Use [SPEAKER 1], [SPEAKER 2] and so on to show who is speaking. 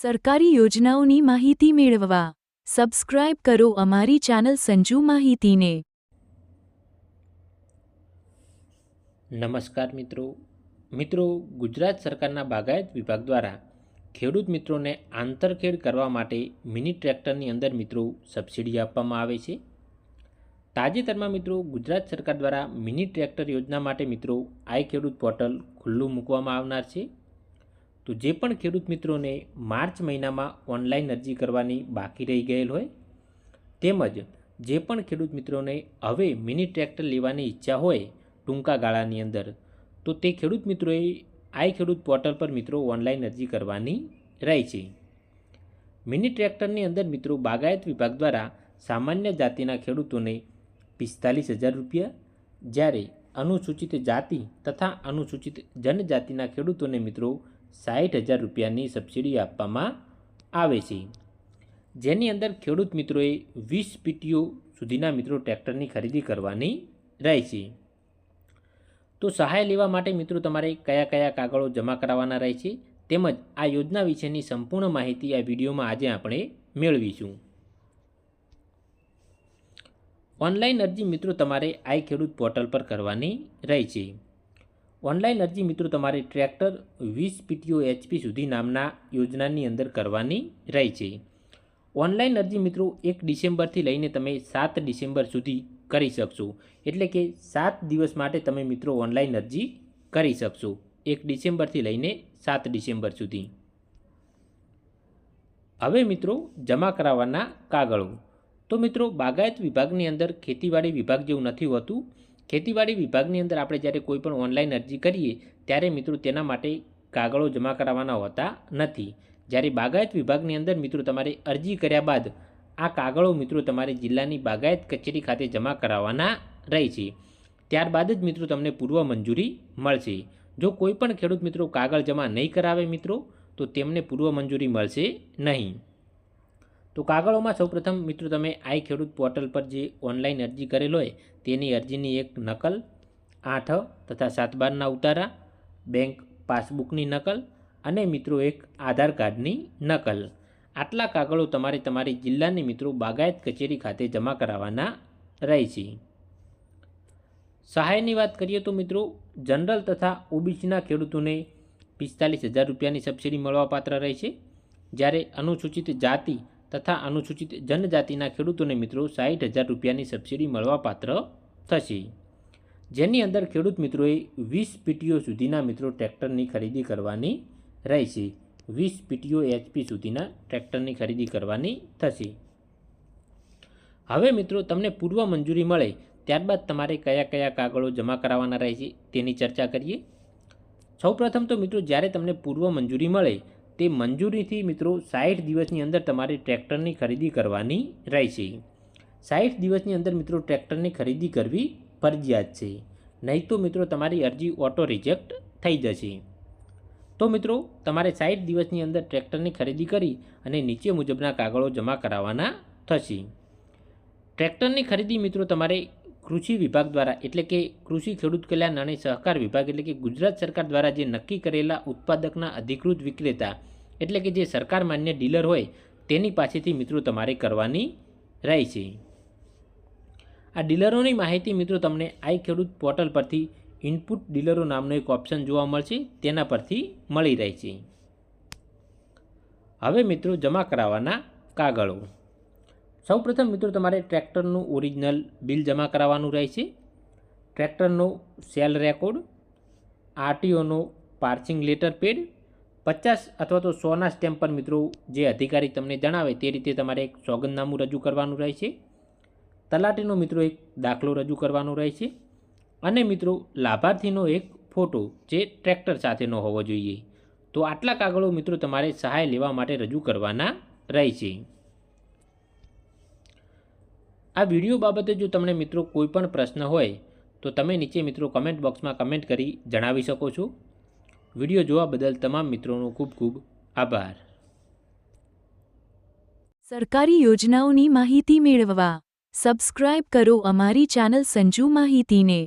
[SPEAKER 1] સરકારી યોજનાઓની માહિતી મેળવવા. સબસ્ક્રાઇબ કરો અમારી ચેનલ સંજુ માહિતીને.
[SPEAKER 2] નમસ્કાર મિત્રો. મિત્રો, ગુજરાત સરકારના બાગાયત વિભાગ દ્વારા ખેડૂત મિત્રોને આંતરખેડ કરવા માટે મિની ટ્રેક્ટરની અંદર મિત્રો સબસિડી આપવામાં આવે છે. તાજેતરમાં મિત્રો, ગુજરાત સરકાર દ્વારા મિની ટ્રેક્ટર યોજના માટે મિત્રો આઈ ખેડૂત પોર્ટલ ખુલ્લું મૂકવામાં આવનાર છે. તો જે પણ ખેડૂત મિત્રોને માર્ચ મહિનામાં ઓનલાઈન અરજી કરવાની બાકી રહી ગયેલ હોય, તેમજ જે પણ ખેડૂત મિત્રોને હવે મિની ટ્રેક્ટર લેવાની ઈચ્છા હોય ટૂંકા ગાળાની અંદર, તો તે ખેડૂત મિત્રોએ આઈ ખેડૂત પોર્ટલ પર મિત્રો ઓનલાઈન અરજી કરવાની રહી છે. મિની ટ્રેક્ટરની અંદર મિત્રો બાગાયત વિભાગ દ્વારા સામાન્ય જાતિના ખેડૂતોને પિસ્તાલીસ હજાર રૂપિયા, જ્યારે અનુસૂચિત જાતિ તથા અનુસૂચિત જનજાતિના ખેડૂતોને મિત્રો સાઠ હજાર રૂપિયાની સબસિડી આપવામાં આવે છે. જેની અંદર ખેડૂત મિત્રોએ વીસ પીટીઓ સુધીના મિત્રો ટ્રેક્ટરની ખરીદી કરવાની રહે છે. તો સહાય લેવા માટે મિત્રો તમારે કયા કયા કાગળો જમા કરાવવાના રહે છે તેમજ આ યોજના વિશેની સંપૂર્ણ માહિતી આ વિડીયોમાં આજે આપણે મેળવીશું. ઓનલાઈન અરજી મિત્રો તમારે આઈ ખેડૂત પોર્ટલ પર કરવાની રહે છે. ઓનલાઈન અરજી મિત્રો તમારે ટ્રેક્ટર વીસ પીટીઓ એચપી સુધી નામના યોજનાની અંદર કરવાની રહે છે. ઓનલાઈન અરજી મિત્રો એક ડિસેમ્બરથી લઈને તમે સાત ડિસેમ્બર સુધી કરી શકશો. એટલે કે સાત દિવસ માટે તમે મિત્રો ઓનલાઈન અરજી કરી શકશો. એક ડિસેમ્બરથી લઈને સાત ડિસેમ્બર સુધી. હવે મિત્રો જમા કરાવવાના કાગળો. તો મિત્રો બાગાયત વિભાગની અંદર ખેતીવાડી વિભાગ જેવું નથી હોતું. ખેતીવાડી વિભાગની અંદર આપણે જ્યારે કોઈ પણ ઓનલાઈન અરજી કરીએ, ત્યારે મિત્રો તેના માટે કાગળો જમા કરાવવાના હોતા નથી. જ્યારે બાગાયત વિભાગની અંદર મિત્રો તમારે અરજી કર્યા બાદ આ કાગળો મિત્રો તમારે જિલ્લાની બાગાયત કચેરી ખાતે જમા કરાવવાના રહે છે ત્યારબાદ જ મિત્રો તમને પૂર્વ મંજૂરી મળશે. જો કોઈ પણ ખેડૂત મિત્રો કાગળ જમા નહીં કરાવે મિત્રો, તો તેમને પૂર્વ મંજૂરી મળશે નહીં. તો કાગળોમાં સૌપ્રથમ, મિત્રો, તમે આઈ ખેડૂત પોર્ટલ પર જે ઓનલાઈન અરજી કરેલ હોય, તેની અરજીની એક નકલ, આઠ તથા સાત બારના ઉતારા, બેંક પાસબુકની નકલ અને, મિત્રો, એક આધાર કાર્ડની નકલ. આટલા કાગળો તમારે તમારી જિલ્લાની, મિત્રો, બાગાયત કચેરી ખાતે જમા કરાવવાના રહે છે સહાયની વાત કરીએ તો, મિત્રો, જનરલ તથા ઓબીસીના ખેડૂતોને પિસ્તાલીસ હજાર રૂપિયાની સબસિડી મળવાપાત્ર રહે છે જ્યારે અનુસૂચિત જાતિ તથા અનુસૂચિત જનજાતિના ખેડૂતોને મિત્રો સાઠ હજાર રૂપિયાની સબસિડી મળવાપાત્ર થશે. જેની અંદર ખેડૂત મિત્રોએ વીસ પીટીઓ સુધીના મિત્રો ટ્રેક્ટરની ખરીદી કરવાની રહેશે. વીસ પીટીઓ એચપી સુધીના ટ્રેક્ટરની ખરીદી કરવાની થશે. હવે મિત્રો તમને પૂર્વ મંજૂરી મળે, ત્યારબાદ તમારે કયા કયા કાગળો જમા કરાવવાના રહે છે તેની ચર્ચા કરીએ. સૌપ્રથમ તો મિત્રો જ્યારે તમને પૂર્વ મંજૂરી મળે તે મંજૂરીથી મિત્રો સાઠ દિવસની અંદર તમારે ટ્રેક્ટરની ખરીદી કરવાની રહેશે. સાઠ દિવસની અંદર મિત્રો ટ્રેક્ટરની ખરીદી કરવી ફરજિયાત છે. નહીં તો મિત્રો તમારી અરજી ઓટો રિજેક્ટ થઈ જશે. તો મિત્રો તમારે સાઠ દિવસની અંદર ટ્રેક્ટરની ખરીદી કરી અને નીચે મુજબના કાગળો જમા કરાવવાના થશે. ટ્રેક્ટરની ખરીદી મિત્રો તમારે કૃષિ વિભાગ દ્વારા એટલે કે કૃષિ ખેડૂત કલ્યાણ અને સહકાર વિભાગ એટલે કે ગુજરાત સરકાર દ્વારા જે નક્કી કરેલા ઉત્પાદકના અધિકૃત વિક્રેતા એટલે કે જે સરકાર માન્ય ડીલર હોય, તેની પાસેથી મિત્રો તમારે કરવાની રહે છે. આ ડીલરોની માહિતી મિત્રો તમને આઈ ખેડૂત પોર્ટલ પરથી ઇનપુટ ડીલરો નામનો એક ઓપ્શન જોવા મળશે, તેના પરથી મળી રહે છે. હવે મિત્રો જમા કરાવવાના કાગળો. સૌપ્રથમ મિત્રો તમારે ટ્રેક્ટરનું ઓરિજિનલ બિલ જમા કરાવવાનું રહેશે. ટ્રેક્ટરનો સેલ રેકોર્ડ, આરટીઓનો પાર્સિંગ લેટર પેડ, પચાસ અથવા તો સોના સ્ટેમ્પ પર મિત્રો જે અધિકારી તમને જણાવે તે રીતે તમારે એક સોગંદનામું રજૂ કરવાનું રહેશે. તલાટીનો મિત્રો એક દાખલો રજૂ કરવાનો રહેશે. અને મિત્રો લાભાર્થીનો એક ફોટો જે ટ્રેક્ટર સાથેનો હોવો જોઈએ. તો આટલા કાગળો મિત્રો તમારે સહાય લેવા માટે રજૂ કરવાના રહેશે. આ વીડિયો બાબતે જો તમને મિત્રો કોઈ પણ પ્રશ્ન હોય, તો તમે નીચે મિત્રો કમેન્ટ બોક્સમાં કમેન્ટ કરી જણાવી શકો છો. વીડિયો જોવા બદલ તમામ મિત્રોનો ખૂબ ખૂબ આભાર.
[SPEAKER 1] સરકારી યોજનાઓની માહિતી મેળવવા સબસ્ક્રાઇબ કરો અમારી ચેનલ સંજુ માહિતીને.